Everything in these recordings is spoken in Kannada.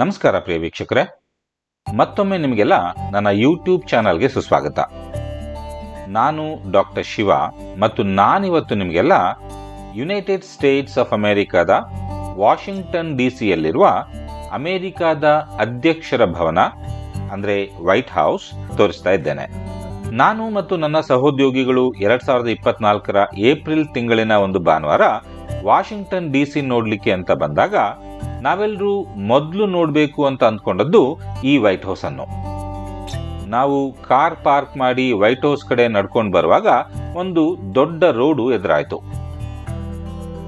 ನಮಸ್ಕಾರ ಪ್ರಿಯ ವೀಕ್ಷಕರೇ. ಮತ್ತೊಮ್ಮೆ ನಿಮಗೆಲ್ಲ ನನ್ನ ಯೂಟ್ಯೂಬ್ ಚಾನಲ್ಗೆ ಸುಸ್ವಾಗತ. ನಾನು ಡಾಕ್ಟರ್ ಶಿವ ಮತ್ತು ನಾನಿವತ್ತು ನಿಮಗೆಲ್ಲ ಯುನೈಟೆಡ್ ಸ್ಟೇಟ್ಸ್ ಆಫ್ ಅಮೆರಿಕಾದ ವಾಷಿಂಗ್ಟನ್ ಡಿ ಸಿಯಲ್ಲಿರುವ ಅಮೆರಿಕಾದ ಅಧ್ಯಕ್ಷರ ಭವನ, ಅಂದರೆ ವೈಟ್ ಹೌಸ್ ತೋರಿಸ್ತಾ ಇದ್ದೇನೆ. ನಾನು ಮತ್ತು ನನ್ನ ಸಹೋದ್ಯೋಗಿಗಳು ಎರಡ್ ಸಾವಿರದ ಇಪ್ಪತ್ನಾಲ್ಕರ ಏಪ್ರಿಲ್ ತಿಂಗಳಿನ ಒಂದು ಭಾನುವಾರ ವಾಷಿಂಗ್ಟನ್ ಡಿ ಸಿ ನೋಡಲಿಕ್ಕೆ ಅಂತ ಬಂದಾಗ ನಾವೆಲ್ಲರೂ ಮೊದಲು ನೋಡಬೇಕು ಅಂತ ಅಂದ್ಕೊಂಡದ್ದು ಈ ವೈಟ್ ಹೌಸ್ ಅನ್ನು ನಾವು ಕಾರ್ ಪಾರ್ಕ್ ಮಾಡಿ ವೈಟ್ ಹೌಸ್ ಕಡೆ ನಡ್ಕೊಂಡು ಬರುವಾಗ ಒಂದು ದೊಡ್ಡ ರೋಡು ಎದುರಾಯಿತು.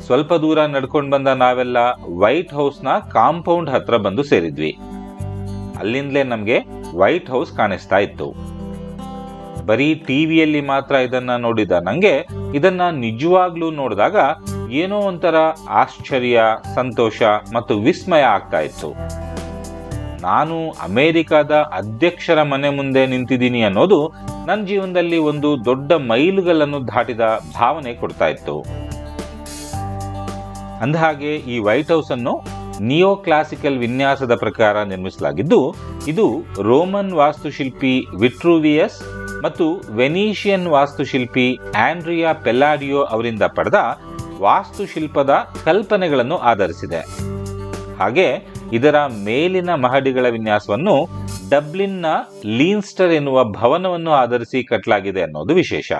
ಸ್ವಲ್ಪ ದೂರ ನಡ್ಕೊಂಡು ಬಂದ ನಾವೆಲ್ಲ ವೈಟ್ ಹೌಸ್ನ ಕಾಂಪೌಂಡ್ ಹತ್ರ ಬಂದು ಸೇರಿದ್ವಿ. ಅಲ್ಲಿಂದಲೇ ನಮಗೆ ವೈಟ್ ಹೌಸ್ ಕಾಣಿಸ್ತಾ ಇತ್ತು. ಬರೀ ಟಿವಿಯಲ್ಲಿ ಮಾತ್ರ ಇದನ್ನ ನೋಡಿದ ನಂಗೆ ಇದನ್ನ ನಿಜವಾಗ್ಲೂ ನೋಡಿದಾಗ ಏನೋ ಒಂಥರ ಆಶ್ಚರ್ಯ, ಸಂತೋಷ ಮತ್ತು ವಿಸ್ಮಯ ಆಗ್ತಾ ಇತ್ತು. ನಾನು ಅಮೇರಿಕಾದ ಅಧ್ಯಕ್ಷರ ಮನೆ ಮುಂದೆ ನಿಂತಿದ್ದೀನಿ ಅನ್ನೋದು ನನ್ನ ಜೀವನದಲ್ಲಿ ಒಂದು ದೊಡ್ಡ ಮೈಲುಗಲ್ಲನ್ನು ದಾಟಿದ ಭಾವನೆ ಕೊಡ್ತಾ ಇತ್ತು. ಅಂದಹಾಗೆ ಈ ವೈಟ್ ಹೌಸ್ ಅನ್ನು ನಿಯೋ ಕ್ಲಾಸಿಕಲ್ ವಿನ್ಯಾಸದ ಪ್ರಕಾರ ನಿರ್ಮಿಸಲಾಗಿದ್ದು, ಇದು ರೋಮನ್ ವಾಸ್ತುಶಿಲ್ಪಿ ವಿಟ್ರೂವಿಯಸ್ ಮತ್ತು ವೆನೀಷಿಯನ್ ವಾಸ್ತುಶಿಲ್ಪಿ ಆಂಡ್ರಿಯಾ ಪೆಲ್ಲಾಡಿಯೋ ಅವರಿಂದ ಪಡೆದ ವಾಸ್ತುಶಿಲ್ಪದ ಕಲ್ಪನೆಗಳನ್ನು ಆಧರಿಸಿದೆ. ಹಾಗೆ ಇದರ ಮೇಲಿನ ಮಹಡಿಗಳ ವಿನ್ಯಾಸವನ್ನು ಡಬ್ಲಿನ್ನ ಲೀನ್ಸ್ಟರ್ ಎನ್ನುವ ಭವನವನ್ನು ಆಧರಿಸಿ ಕಟ್ಟಲಾಗಿದೆ ಅನ್ನೋದು ವಿಶೇಷ.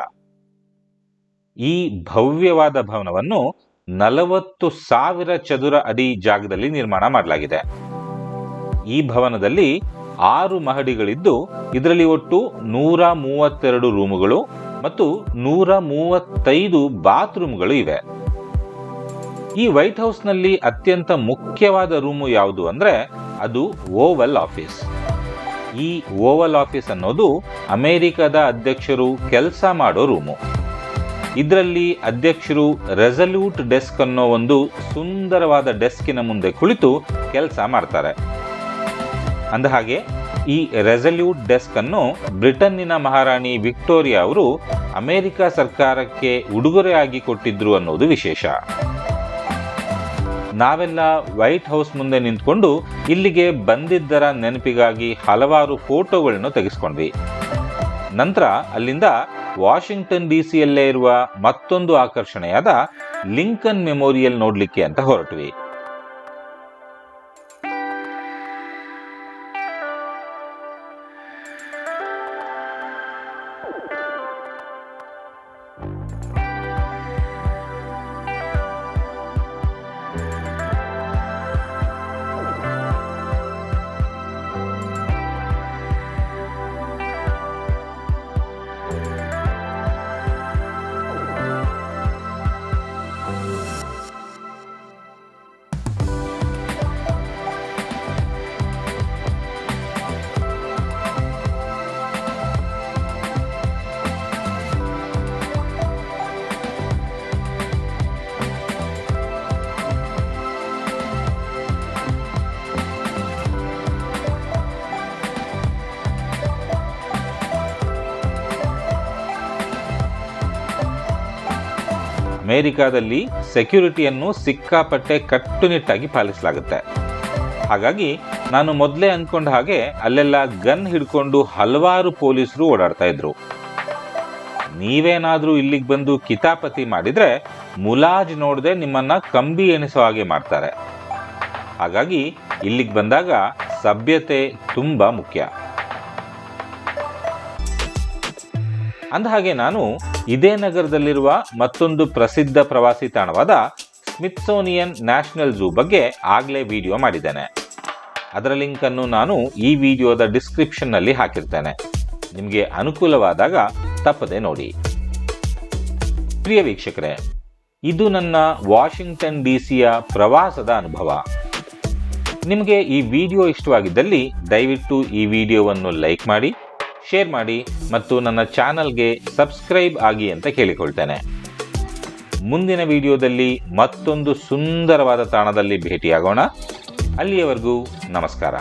ಈ ಭವ್ಯವಾದ ಭವನವನ್ನು ನಲವತ್ತು ಸಾವಿರ ಚದುರ ಅಡಿ ಜಾಗದಲ್ಲಿ ನಿರ್ಮಾಣ ಮಾಡಲಾಗಿದೆ. ಈ ಭವನದಲ್ಲಿ ಆರು ಮಹಡಿಗಳಿದ್ದು, ಇದರಲ್ಲಿ ಒಟ್ಟು ನೂರ ಮೂವತ್ತೆರಡು ರೂಮುಗಳು ಮತ್ತು ನೂರ ಮೂವತ್ತೈದು ಬಾತ್ರೂಮ್ಗಳು ಇವೆ. ಈ ವೈಟ್ ಹೌಸ್ನಲ್ಲಿ ಅತ್ಯಂತ ಮುಖ್ಯವಾದ ರೂಮು ಯಾವುದು ಅಂದ್ರೆ ಅದು ಓವಲ್ ಆಫೀಸ್. ಈ ಓವಲ್ ಆಫೀಸ್ ಅನ್ನೋದು ಅಮೆರಿಕದ ಅಧ್ಯಕ್ಷರು ಕೆಲಸ ಮಾಡೋ ರೂಮು. ಇದರಲ್ಲಿ ಅಧ್ಯಕ್ಷರು ರೆಸಲ್ಯೂಟ್ ಡೆಸ್ಕ್ ಅನ್ನೋ ಒಂದು ಸುಂದರವಾದ ಡೆಸ್ಕಿನ ಮುಂದೆ ಕುಳಿತು ಕೆಲಸ ಮಾಡ್ತಾರೆ. ಅಂದಹಾಗೆ ಈ ರೆಸಲ್ಯೂಟ್ ಡೆಸ್ಕ್ ಅನ್ನು ಬ್ರಿಟನ್ನಿನ ಮಹಾರಾಣಿ ವಿಕ್ಟೋರಿಯಾ ಅವರು ಅಮೆರಿಕ ಸರ್ಕಾರಕ್ಕೆ ಉಡುಗೊರೆಯಾಗಿ ಕೊಟ್ಟಿದ್ರು ಅನ್ನೋದು ವಿಶೇಷ. ನಾವೆಲ್ಲ ವೈಟ್ ಹೌಸ್ ಮುಂದೆ ನಿಂತ್ಕೊಂಡು ಇಲ್ಲಿಗೆ ಬಂದಿದ್ದರ ನೆನಪಿಗಾಗಿ ಹಲವಾರು ಫೋಟೋಗಳನ್ನು ತೆಗೆಸ್ಕೊಂಡ್ವಿ. ನಂತರ ಅಲ್ಲಿಂದ ವಾಷಿಂಗ್ಟನ್ ಡಿ ಸಿಯಲ್ಲೇ ಇರುವ ಮತ್ತೊಂದು ಆಕರ್ಷಣೆಯಾದ ಲಿಂಕನ್ ಮೆಮೋರಿಯಲ್ ನೋಡಲಿಕ್ಕೆ ಅಂತ ಹೊರಟ್ವಿ. ಅಮೆರಿಕಾದಲ್ಲಿ ಸೆಕ್ಯೂರಿಟಿಯನ್ನು ಸಿಕ್ಕಾಪಟ್ಟೆ ಕಟ್ಟುನಿಟ್ಟಾಗಿ ಪಾಲಿಸಲಾಗುತ್ತೆ. ಹಾಗಾಗಿ ನಾನು ಮೊದಲೇ ಅಂದ್ಕೊಂಡ ಹಾಗೆ ಅಲ್ಲೆಲ್ಲ ಗನ್ ಹಿಡ್ಕೊಂಡು ಹಲವಾರು ಪೊಲೀಸರು ಓಡಾಡ್ತಾ ಇದ್ರು. ನೀವೇನಾದರೂ ಇಲ್ಲಿಗೆ ಬಂದು ಕಿತಾಪತಿ ಮಾಡಿದರೆ ಮುಲಾಜ್ ನೋಡದೆ ನಿಮ್ಮನ್ನ ಕಂಬಿ ಎಣಿಸೋ ಹಾಗೆ ಮಾಡ್ತಾರೆ. ಹಾಗಾಗಿ ಇಲ್ಲಿಗೆ ಬಂದಾಗ ಸಭ್ಯತೆ ತುಂಬ ಮುಖ್ಯ. ಅಂದಹಾಗೆ ನಾನು ಇದೇ ನಗರದಲ್ಲಿರುವ ಮತ್ತೊಂದು ಪ್ರಸಿದ್ಧ ಪ್ರವಾಸಿ ತಾಣವಾದ ಸ್ಮಿತ್ಸೋನಿಯನ್ ನ್ಯಾಷನಲ್ ಝೂ ಬಗ್ಗೆ ಆಗಲೇ ವಿಡಿಯೋ ಮಾಡಿದ್ದೇನೆ. ಅದರ ಲಿಂಕ್ ಅನ್ನು ನಾನು ಈ ವಿಡಿಯೋದ ಡಿಸ್ಕ್ರಿಪ್ಷನ್ನಲ್ಲಿ ಹಾಕಿರ್ತೇನೆ. ನಿಮಗೆ ಅನುಕೂಲವಾದಾಗ ತಪ್ಪದೆ ನೋಡಿ. ಪ್ರಿಯ ವೀಕ್ಷಕರೇ, ಇದು ನನ್ನ ವಾಷಿಂಗ್ಟನ್ ಡಿ ಸಿಯ ಪ್ರವಾಸದ ಅನುಭವ. ನಿಮಗೆ ಈ ವಿಡಿಯೋ ಇಷ್ಟವಾಗಿದ್ದಲ್ಲಿ ದಯವಿಟ್ಟು ಈ ವಿಡಿಯೋವನ್ನು ಲೈಕ್ ಮಾಡಿ ಶೇರ್ ಮಾಡಿ ಮತ್ತು ನನ್ನ ಚಾನಲ್ಗೆ ಸಬ್ಸ್ಕ್ರೈಬ್ ಆಗಿ ಅಂತ ಕೇಳಿಕೊಳ್ತೇನೆ. ಮುಂದಿನ ವಿಡಿಯೋದಲ್ಲಿ ಮತ್ತೊಂದು ಸುಂದರವಾದ ತಾಣದಲ್ಲಿ ಭೇಟಿಯಾಗೋಣ. ಅಲ್ಲಿಯವರೆಗೂ ನಮಸ್ಕಾರ.